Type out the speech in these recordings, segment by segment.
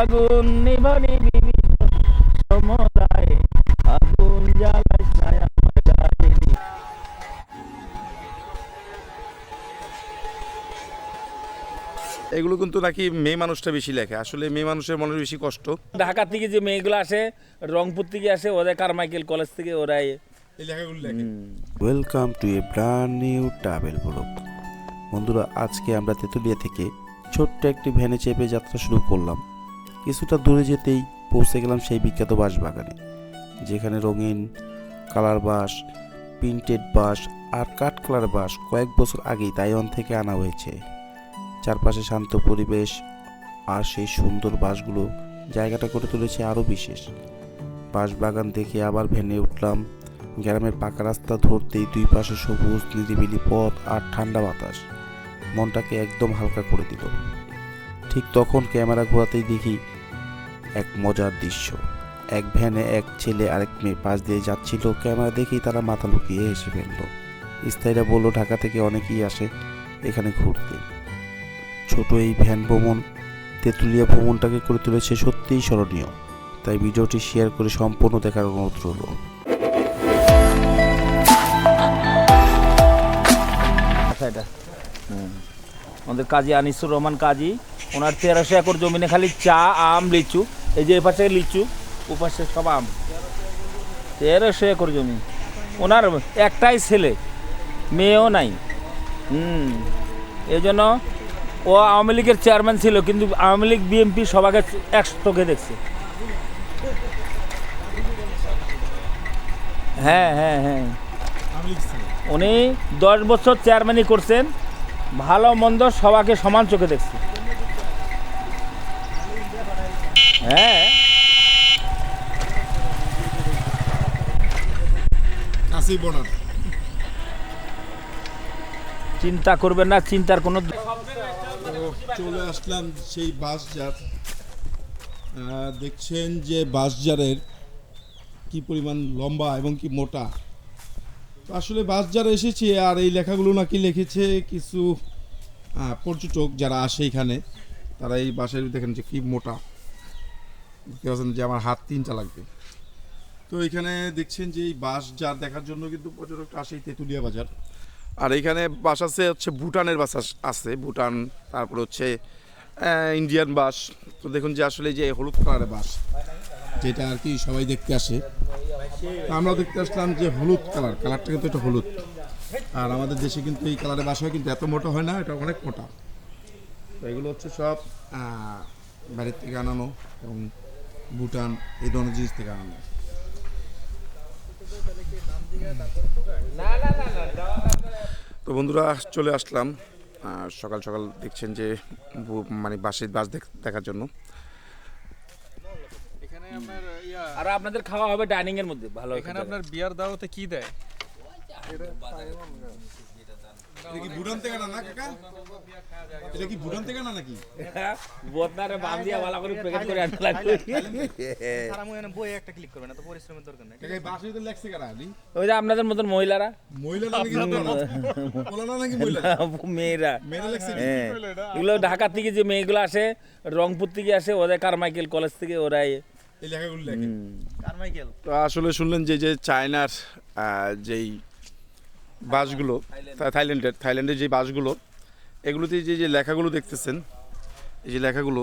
আগুন নিভানি বিভিন্ন সমুদায়ে। আগুন না আমার এগুলো কিন্তু নাকি মেয়ে মানুষটা বেশি লেখে। আসলে মেয়ে মানুষের মনের বেশি কষ্ট। ঢাকা থেকে যে মেয়েগুলো আসে রংপুর থেকে আসে ওদের কারমাইকেল কলেজ থেকে ওরাই এই লেখাগুলো লেখে। Welcome to a brand new travel blog বন্ধুরা আজকে আমরা তেঁতুলিয়া থেকে ছোট্ট একটি ভ্যানে চেপে যাত্রা শুরু করলাম। কিছুটা দূরে যেতেই পৌঁছে গেলাম সেই বিখ্যাত বাঁশবাগানে, যেখানে রঙিন কালার বাঁশ, প্রিন্টেড বাঁশ আর কাঠ কালার বাঁশ কয়েক বছর আগেই তাইওয়ান থেকে আনা হয়েছে। চারপাশে শান্ত পরিবেশ আর সেই সুন্দর বাঁশগুলো জায়গাটা করে তুলেছে আরও বিশেষ। বাঁশবাগান দেখে আবার ভ্যানে উঠলাম। গ্রামের পাকা রাস্তা ধরতেই দুই পাশে সবুজ নিরিবিলি পথ আর ঠান্ডা বাতাস। মনটাকে একদম হালকা করে দিল। ঠিক তখন ক্যামেরা ঘোরাতেই দেখি এক মজার দৃশ্য। এক ভ্যানে এক ছেলে আরেক মেয়ে পাশ দিয়ে যাচ্ছিল, ক্যামেরা দেখেই তারা মাথা লুকিয়ে হেসে ফেলল। স্থায়ীরা বলল, ঢাকা থেকে অনেকেই আসে এখানে ঘুরতে। ছোট এই ভ্যান ভ্রমণ, তেঁতুলিয়া ভ্রমণটাকে করে তুলেছে সত্যিই স্মরণীয়। তাই ভিডিওটি শেয়ার করে সম্পূর্ণ দেখার অনুরোধ রইল। আচ্ছা আমাদের কাজী আনিসুর রহমান কাজী, ওনার তেরোশো একর জমিনে খালি চা, আম, লিচু। এই যে এপাশে লিচু ওপাশে সব আম। তেরোশো একর জমি। ওনার একটাই ছেলে, মেয়েও নাই। হুম এই জন্য ও আওয়ামী লীগের চেয়ারম্যান ছিল, কিন্তু আওয়ামী লীগ, বিএনপি সবাকে এক চোখে দেখছে। হ্যাঁ হ্যাঁ হ্যাঁ। উনি দশ বছর চেয়ারম্যানই করছেন, ভালো মন্দ সবাকে সমান চোখে দেখছে। হ্যাঁ। বর্ডার চিন্তা করবেন না চিন্তার কোনো চলে আসলাম সেই বাসজার। দেখছেন যে বাসজারের কি পরিমাণ লম্বা এবং কি মোটা। আসলে বাসজার এসেছি আর এই লেখাগুলো নাকি লিখেছে কিছু পর্যটক যারা আসে এখানে তারা এই বাসের দেখেন যে কি মোটা। দেখতে পাচ্ছেন যে আমার হাত তিনটা লাগবে। তো এখানে দেখছেন যে এই বাস যার দেখার জন্য কিন্তু পর্যটকটা আসে তেঁতুলিয়া বাজার। আর এখানে বাস আছে, হচ্ছে ভুটানের বাস আছে, ভুটান, তারপর হচ্ছে ইন্ডিয়ান বাস তো দেখুন যে আসলে যে হলুদ কালারের বাস যেটা আর কি সবাই দেখতে আসে। আমরা দেখতে আসলাম যে হলুদ কালার, কালারটা কিন্তু এটা হলুদ। আর আমাদের দেশে কিন্তু এই কালারের বাস হয় কিন্তু এত মোটা হয় না, এটা অনেক মোটা। তো এগুলো হচ্ছে সব বাইরের থেকে আনানো এবং ভুটান এই ধরনের জিনিস থেকে আনানো তো বন্ধুরা চলে আসলাম। সকাল সকাল দেখছেন যে মানে বাসে বাস দেখ- দেখার জন্য। আর আপনাদের খাওয়া হবে ডাইনিং এর মধ্যে। ভালো এখানে আপনার বিয়ার দাওয়াতে কি দেয়? এটা কি ভুটান থেকে না কাকা? এটা কি ভুটান থেকে আনা নাকি? বদনারে বাম দিয়া ভালো করে প্যাকেট করে আনতে লাগবে বই একটা ক্লিক করবে না তো পরিশ্রমের দরকার নেই। কাকা বাসে তো লেখছে কারা আলি ওই যে আপনাদের মতন মহিলারা। মহিলা নাকি বলা নাকি মহিলা মেয়েরা। মেয়েরা লেখছে হ্যাঁ। এগুলো ঢাকা থেকে যে মেয়েগুলো আসে রংপুর থেকে আসে ওদের কারমাইকেল কলেজ থেকে ওরাই। এই লেখাগুলো লেখে। কারমাইকেল তো আসলে শুনলেন যে যে চায়নার আহ, যেই বাসগুলো থাইল্যান্ডের থাইল্যান্ডের যে বাসগুলো, এগুলোতে যে যে লেখাগুলো দেখতেছেন, এই যে লেখাগুলো,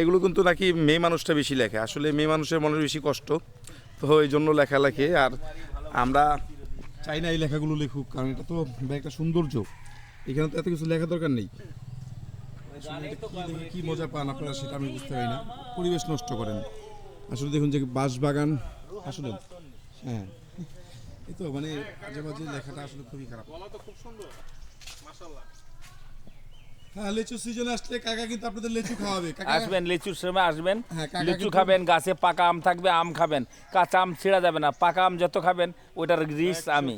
এগুলো কিন্তু নাকি মেয়ে মানুষটা বেশি লেখে। আসলে মেয়ে মানুষের মনের বেশি কষ্ট। তো এই জন্য লেখা লেখে আর আমরা চাই না এই লেখাগুলো লেখুক, কারণ এটা তো একটা সৌন্দর্য। এখানে তো এত কিছু লেখা দরকার নেই। কি মজা পান আপনারা সেটা আমি বুঝতে পারি না। পরিবেশ নষ্ট করেন। আসলে দেখুন যে বাঁশ বাগান আসলে হ্যাঁ। এই তো মানে মাঝে মাঝে লেখাটা আসলে খুবই খারাপ। হ্যাঁ লিচু সিজনে আসলে কাকা কিন্তু আপনাদের লিচু খাওয়াবে। আসবেন লিচুর সময় আসবেন। হ্যাঁ, লিচু খাবেন গাছে পাকা আম থাকবে আম খাবেন। কাঁচা আম ছেঁড়া যাবে না। পাকা আম যত খাবেন আমি।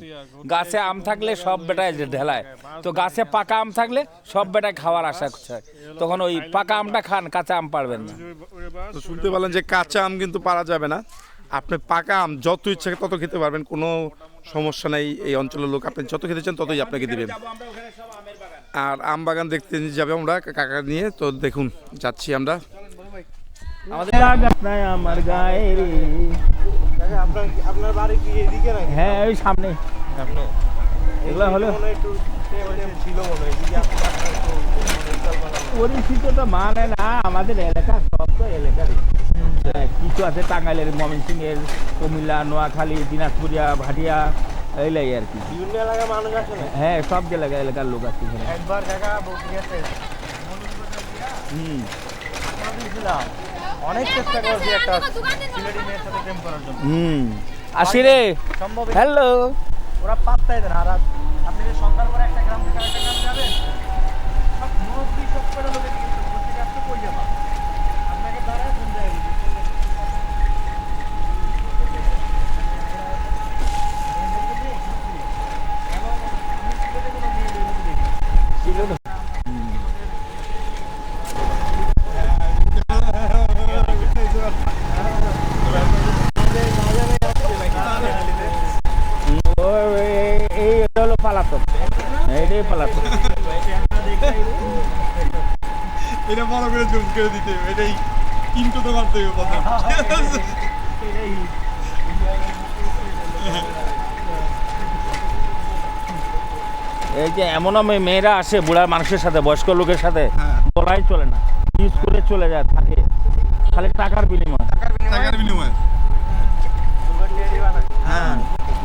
গাছে আম থাকলে সব বেটায় ঢেলায়। তো গাছে পাকা আম থাকলে সব বেটায় খাওয়ার আশা করছে। তখন ওই পাকা আমটা খান কাঁচা আম পারবেন না। শুনতে পারলেন যে কাঁচা আম কিন্তু পারা যাবে না। আপনি পাকা আম যত ইচ্ছা তত খেতে পারবেন, কোনো সমস্যা নেই। এই অঞ্চলের লোক আপনি যত খেতে চান ততই আপনাকে দিবেন। আর আম বাগান দেখতে যাবে আমরা কাকা নিয়ে। তো দেখুন, যাচ্ছি আমরা। আপনার বাড়ি হ্যাঁ ওই সামনে। সামনে এগুলা না, আমাদের এলাকা সব তো এলাকারই হ্যাঁ, কিছু আছে টাঙ্গাইলের ময়মনসিংহের কুমিল্লা নোয়াখালী দিনাজপুরিয়া ভাটিয়া এইলাই আর কি। বিভিন্ন এলাকার মানুষ আছে হ্যাঁ সব এলাকা এলাকার লোক আছে একবার কাকা বলতে গেছে। হুম। অনেক চেষ্টা করেছি একটা সিলেটি মেয়ের সাথে প্রেম করার জন্য। হুম। আসি রে। সম্ভব হ্যালো। ওরা পাত্তাই দেন আর আপনি যে সন্ধ্যার পরে একটা গ্রাম থেকে আরেকটা গ্রামে যাবেন সব মুরব্বী সব করে লোকে জিজ্ঞেস করবে, আপনি কই যাবা এটা বড় করে জুম করে দিতে হবে এটাই কিন্তু তো মারতে হবে প্রথম এই যে এমনও মেয়ে- মেয়েরা আসে বুড়া মানুষের সাথে বয়স্ক লোকের সাথে হ্যাঁ। বলাই চলে না। ইউজ করে চলে যায় থাকে। খালি টাকার বিনিময়। টাকার বিনিময়ে। হ্যাঁ।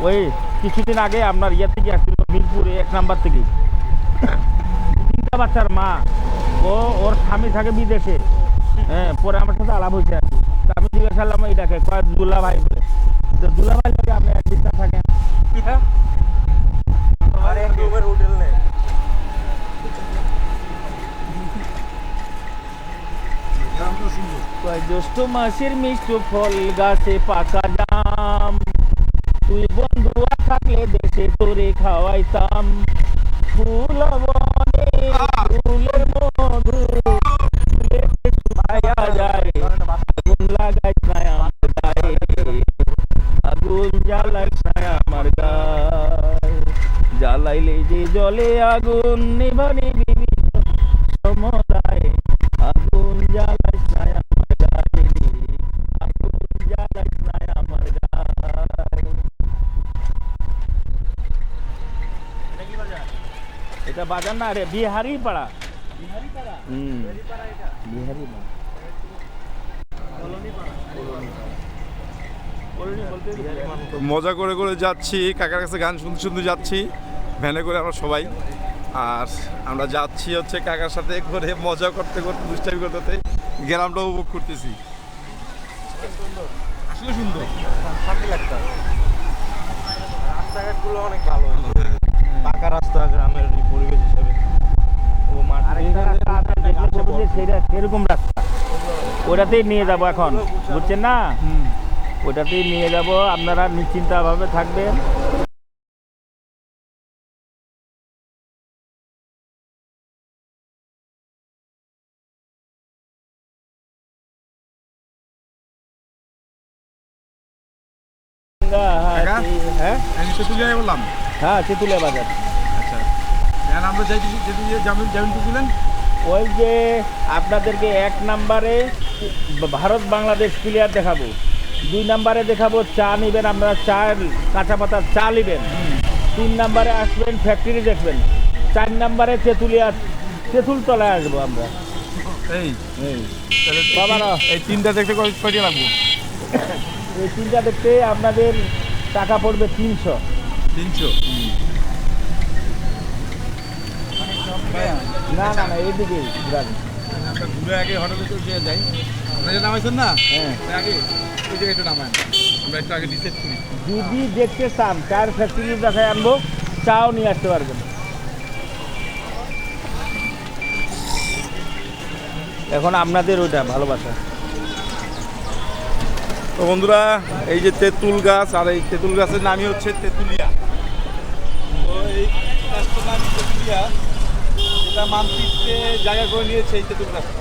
ওই কিছুদিন আগে আপনার ইয়ে থেকে আসছিল মিরপুরে এক নাম্বার থেকে। তিনটা বাচ্চার মা। ও ওর স্বামী থাকে বিদেশে। হ্যাঁ পরে আমার সাথে আলাপ হয়েছে আর কি। আমি জিজ্ঞাসা করলাম এটাকে কয় দুলা ভাই বলে? তো দুলা ভাই যদি আপনি একদিন না থাকেন। হ্যাঁ। জ্যৈষ্ঠ মাসের মিষ্ট ফল গাছে পাকা জাম। তুই বন্ধু থাকলে দেশে তোরে খাওয়াইতাম। ফুল সমুদায়। আগুন আমার গায়ে আগুন আমার গায়ে এটা বাজার না রে বিহারি পাড়া বিহারি পাড়া হুম। বিহারি পাড়া তো মজা করে করে যাচ্ছি কাকার কাছে গান শুনতে শুনতে যাচ্ছি ভ্যানে করে আমরা সবাই। আর আমরা যাচ্ছি হচ্ছে কাকার সাথে করে মজা করতে করতে দুষ্টামি করতে করতে গ্রামটা উপভোগ করতেছি। আসলে সুন্দর। শান্তি লাগতো রাস্তাঘাটগুলো অনেক ভালো। পাকা রাস্তা গ্রামের পরিবেশ হিসেবে। সেটা সেরকম রাস্তা। ওটাতেই নিয়ে যাব এখন। বুঝছেন না? ওটাতেই নিয়ে যাব। আপনারা নিশ্চিন্তাভাবে থাকবেন। হ্যাঁ তেঁতুলিয়া বাজার। আচ্ছা। আমরা যাইতে যেতে যাবেন যাবেন বুঝলেন ওই যে আপনাদেরকে এক নাম্বারে ভারত বাংলাদেশ প্লেয়ার দেখাবো। দুই নাম্বারে দেখাবো চা নেবেন আপনারা চা কাঁচা পাতার চা নেবেন। তিন নাম্বারে আসবেন ফ্যাক্টরি দেখবেন। চার নাম্বারে তেঁতুলিয়া তেঁতুল তলায় আসব আমরা। এই। এই। বাবারা। এই তিনটা দেখতে কয়- কয়টা লাগবো? এই তিনটা দেখতে আপনাদের টাকা পড়বে তিনশো। তিনশো। না না না আমরা ঘুরে আগে হোটেলে চলে যাই। আপনারা নামাইছেন না? হ্যাঁ। আগে ওই জায়গায় একটু নামায় আমরা একটু আগে ডিসাইড করি। যদি দেখতে চান চার ফ্যাক্টরি দেখায় আনব চাও নিয়ে আসতে পারবেন। এখন আপনাদের ওইটা ভালোবাসা। তো বন্ধুরা, এই যে তেঁতুল গাছ আর এই তেঁতুল গাছের নামই হচ্ছে তেঁতুলিয়া। তো এই গাছটার নাম তেঁতুলিয়া। এটা মানচিত্রে জায়গা করে নিয়েছে এই তেঁতুল গাছটা।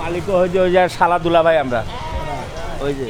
মালিকও ওই যে শালা দুলা ভাই আমরা। ওই যে।